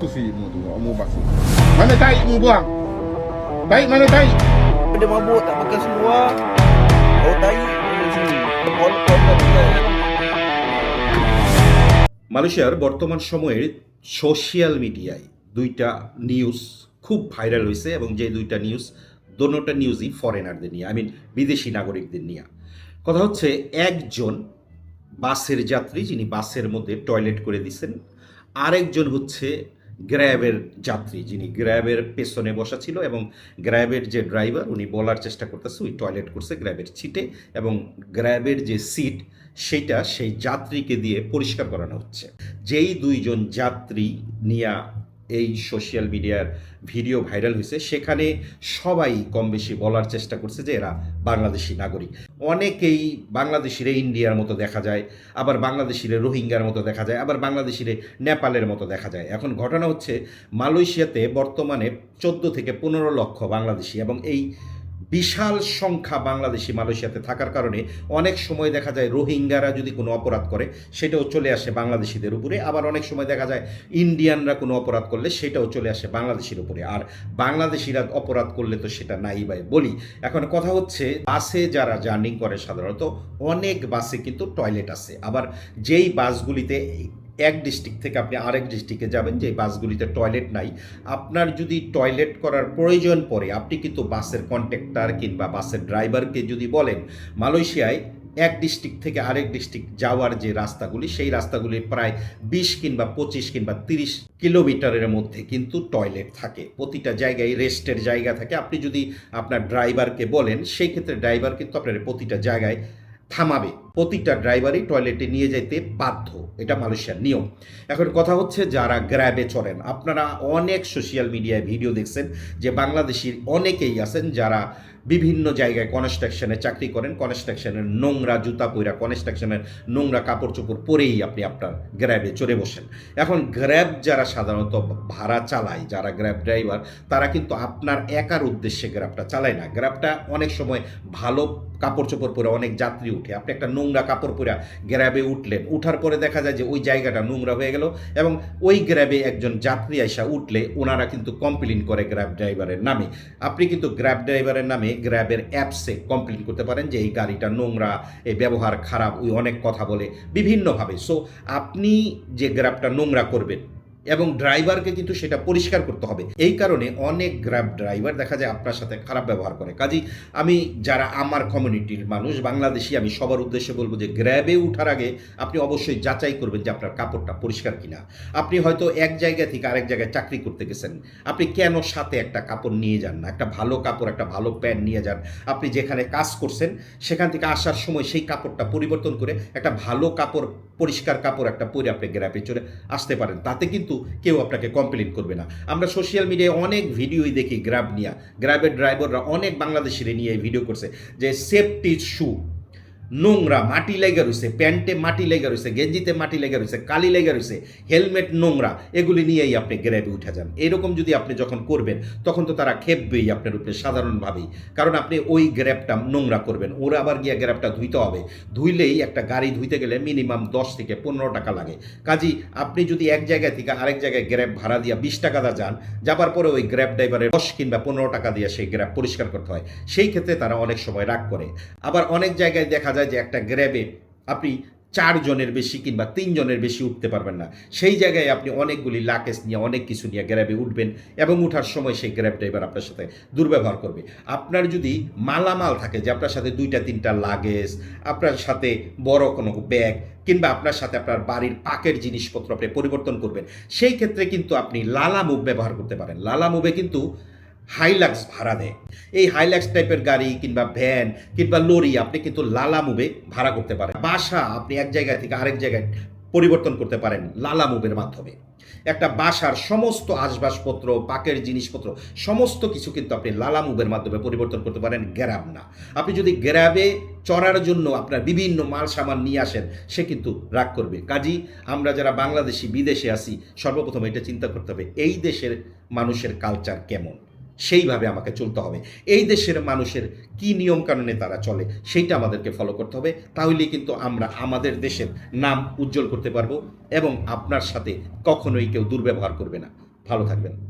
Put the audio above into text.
Susi mo tu, mu basuh. Mana tahi mu buang? Tahi mana tahi? Dia mabuk tak makan semua. Oh tai di sini. Kol kol kat dia. মালয়েশিয়ার বর্তমান সময়ের social মিডিয়ায় দুইটা news খুব viral হয়েছে এবং যে দুইটা নিউজ দোনোটা নিউজই ফরেনারদের নিয়ে আই মিন বিদেশি নাগরিকদের নিয়ে কথা হচ্ছে একজন বাসের যাত্রী যিনি বাসের মধ্যে টয়লেট করে দিছেন আরেকজন হচ্ছে গ্র্যাবের যাত্রী যিনি গ্র্যাবের পেছনে বসা ছিল এবং গ্র্যাবের যে ড্রাইভার উনি বলার চেষ্টা করতেছে, ওই টয়লেট করছে গ্র্যাবের সিটে এবং গ্র্যাবের যে সিট সেটা সেই যাত্রীকে দিয়ে পরিষ্কার করানো হচ্ছে। যেই দুইজন যাত্রী নিয়ে এই সোশ্যাল মিডিয়ার ভিডিও ভাইরাল হয়েছে। সেখানে সবাই কম বেশি বলার চেষ্টা করছে যে এরা বাংলাদেশি নাগরিক। অনেকেই বাংলাদেশিরে ইন্ডিয়ার মতো দেখা যায়, আবার বাংলাদেশিরে রোহিঙ্গার মতো দেখা যায়, আবার বাংলাদেশিরে নেপালের মতো দেখা যায়। এখন ঘটনা হচ্ছে, মালয়েশিয়াতে বর্তমানে চোদ্দ থেকে পনেরো লক্ষ বাংলাদেশি এবং এই বিশাল সংখ্যা বাংলাদেশি মালয়েশিয়াতে থাকার কারণে অনেক সময় দেখা যায় রোহিঙ্গারা যদি কোনো অপরাধ করে, সেটাও চলে আসে বাংলাদেশিদের উপরে। আবার অনেক সময় দেখা যায় ইন্ডিয়ানরা কোনো অপরাধ করলে, সেটাও চলে আসে বাংলাদেশির উপরে। আর বাংলাদেশিরা অপরাধ করলে তো সেটা নাই ভাই, বলি। এখন কথা হচ্ছে, বাসে যারা জার্নি করে সাধারণত, অনেক বাসে কিন্তু টয়লেট আছে। আবার যেই বাসগুলিতে এক ডিস্ট্রিক্ট থেকে আপনি আরেক ডিস্ট্রিক্টে যাবেন যে বাসগুলিতে টয়লেট নাই। আপনার যদি টয়লেট করার প্রয়োজন পড়ে, আপনি কিন্তু বাসের কন্ট্রাক্টর কিংবা বাসের ড্রাইভারকে যদি বলেন, মালয়েশিয়ায় এক ডিস্ট্রিক্ট থেকে আরেক ডিস্ট্রিক্ট যাওয়ার যে রাস্তাগুলি, সেই রাস্তাগুলি প্রায় বিশ কিংবা পঁচিশ কিংবা তিরিশ কিলোমিটারের মধ্যে কিন্তু টয়লেট থাকে। প্রতিটা জায়গায় রেস্টের জায়গা থাকে। আপনি যদি আপনার ড্রাইভারকে বলেন, সেই ক্ষেত্রে ড্রাইভার কিন্তু আপনার প্রতিটা জায়গায় থামাবে। প্রতিটা ড্রাইভারই টয়লেটে নিয়ে যেতে বাধ্য। এটা মালয়েশিয়ার নিয়ম। এখন কথা হচ্ছে যারা গ্র্যাবে চড়েন। আপনারা অনেক সোশ্যাল মিডিয়ায় ভিডিও দেখছেন যে বাংলাদেশির অনেকেই আছেন যারা বিভিন্ন জায়গায় কনস্ট্রাকশনে চাকরি করেন কনস্ট্রাকশনের নোংরা জুতা পইরা কনস্ট্রাকশনের নোংরা কাপড় চোপড় পরেই আপনি আপনার গ্র্যাবে চড়ে বসেন। এখন গ্র্যাব যারা সাধারণত ভাড়া চালায়, যারা গ্র্যাব ড্রাইভার, তারা কিন্তু আপনার একার উদ্দেশ্যে গ্র্যাবটা চালায় না। গ্র্যাবটা অনেক সময় ভালো কাপড় চোপড় পরে অনেক যাত্রী উঠে। আপনি একটা নোংরা কাপড় পরে গ্র্যাবে উঠলেন। উঠার পরে দেখা যায় যে ওই জায়গাটা নোংরা হয়ে গেল এবং ওই গ্র্যাবে একজন যাত্রী আইসা উঠলে ওনারা কিন্তু কমপ্লেন করে গ্র্যাব ড্রাইভারের নামে। আপনি কিন্তু গ্র্যাব ড্রাইভারের নামে গ্র্যাবের অ্যাপসে কমপ্লেন করতে পারেন যে, এই গাড়িটা নোংরা, এই ব্যবহার খারাপ। ওই অনেক কথা বলে বিভিন্নভাবে। সো আপনি যে গ্র্যাবটা নোংরা করবেন এবং ড্রাইভারকে কিন্তু সেটা পরিষ্কার করতে হবে। এই কারণে অনেক গ্র্যাব ড্রাইভার দেখা যায় আপনার সাথে খারাপ ব্যবহার করে। কাজেই আমি যারা আমার কমিউনিটির মানুষ, বাংলাদেশি, আমি সবার উদ্দেশ্যে বলব যে গ্র্যাবে উঠার আগে আপনি অবশ্যই যাচাই করবেন যে আপনার কাপড়টা পরিষ্কার কিনা। আপনি হয়তো এক জায়গা থেকে আরেক জায়গায় চাকরি করতে গেছেন। আপনি কেন সাথে একটা কাপড় নিয়ে যান না? একটা ভালো কাপড়, একটা ভালো প্যান্ট নিয়ে যান। আপনি যেখানে কাজ করছেন, সেখান থেকে আসার সময় সেই কাপড়টা পরিবর্তন করে একটা ভালো কাপড়, পরিষ্কার কাপড় একটা পরে আপনি গ্র্যাপে চলে আসতে পারেন। তাতে কিন্তু কেউ আপনাকে কমপ্লেন করবে না। আমরা সোশ্যাল মিডিয়ায় অনেক ভিডিওই দেখি গ্রাব নিয়ে। গ্র্যাবের ড্রাইভাররা অনেক বাংলাদেশিরে নিয়ে ভিডিও করছে যে সেফটি শু নোংরা, মাটি লেগে রয়েছে প্যান্টে মাটি লেগে রয়েছে গেঞ্জিতে মাটি লেগে রয়েছে কালি লেগে রয়েছে হেলমেট নোংরা, এগুলি নিয়েই আপনি গ্র্যাবে উঠে যান। এরকম যদি আপনি যখন করবেন, তখন তো তারা খেপবেই আপনার উপরে সাধারণভাবেই। কারণ আপনি ওই গ্র্যাবটা নোংরা করবেন। ওরা আবার গিয়ে গ্র্যাবটা ধুইতে হবে। ধুইলেই একটা গাড়ি ধুইতে গেলে মিনিমাম দশ থেকে পনেরো টাকা লাগে। কাজী, আপনি যদি এক জায়গা থেকে আরেক জায়গায় গ্র্যাব ভাড়া দিয়া বিশ টাকা দা যান, যাবার পরে ওই গ্র্যাব ড্রাইভারের দশ কিংবা পনেরো টাকা দিয়ে সেই গ্র্যাব পরিষ্কার করতে হয়। সেই ক্ষেত্রে তারা অনেক সময় রাগ করে। আবার অনেক জায়গায় দেখা যায় যে একটা গ্র্যাবে আপনি চারজনের বেশি কিংবা তিনজনের বেশি উঠতে পারবেন না। সেই জায়গায় আপনি অনেকগুলি লাকেজ নিয়ে অনেক কিছু নিয়ে গ্র্যাবে উঠবেন এবং উঠার সময় সেই গ্র্যাব ড্রাইভার আপনার সাথে দুর্ব্যবহার করবে। আপনার যদি মালামাল থাকে যে আপনার সাথে দুইটা, তিনটা লাগেজ, আপনার সাথে বড় কোনো ব্যাগ কিংবা আপনার সাথে আপনার বাড়ির পাকের জিনিসপত্র আপনি পরিবর্তন করবেন, সেই ক্ষেত্রে কিন্তু আপনি লালা মুভ ব্যবহার করতে পারেন। লালা মুভে কিন্তু হাইলাক্স ভাড়া দেয়। এই হাইলাক্স টাইপের গাড়ি কিংবা ভ্যান কিংবা লরি আপনি কিন্তু লালা মুভে ভাড়া করতে পারেন। বাসা আপনি এক জায়গা থেকে আরেক জায়গায় পরিবর্তন করতে পারেন লালা মুভের মাধ্যমে। একটা বাসার সমস্ত আসবাসপত্র, পাকের জিনিসপত্র, সমস্ত কিছু কিন্তু আপনি লালা মুভের মাধ্যমে পরিবর্তন করতে পারেন গ্যারাব না। আপনি যদি গ্যারাবে চড়ার জন্য আপনার বিভিন্ন মাল সামান নিয়ে আসেন, সে কিন্তু রাগ করবে। কাজী, আমরা যারা বাংলাদেশি, বিদেশে আসি সর্বপ্রথম এটা চিন্তা করতে হবে, এই দেশের মানুষের কালচার কেমন? সেইভাবে আমাকে চলতে হবে। এই দেশের মানুষের কি নিয়ম কানুনে তারা চলে, সেইটা আমাদেরকে ফলো করতে হবে। তাহলেই কিন্তু আমরা আমাদের দেশের নাম উজ্জ্বল করতে পারব এবং আপনার সাথে কখনোই কেউ দুর্ব্যবহার করবে না। ভালো থাকবেন।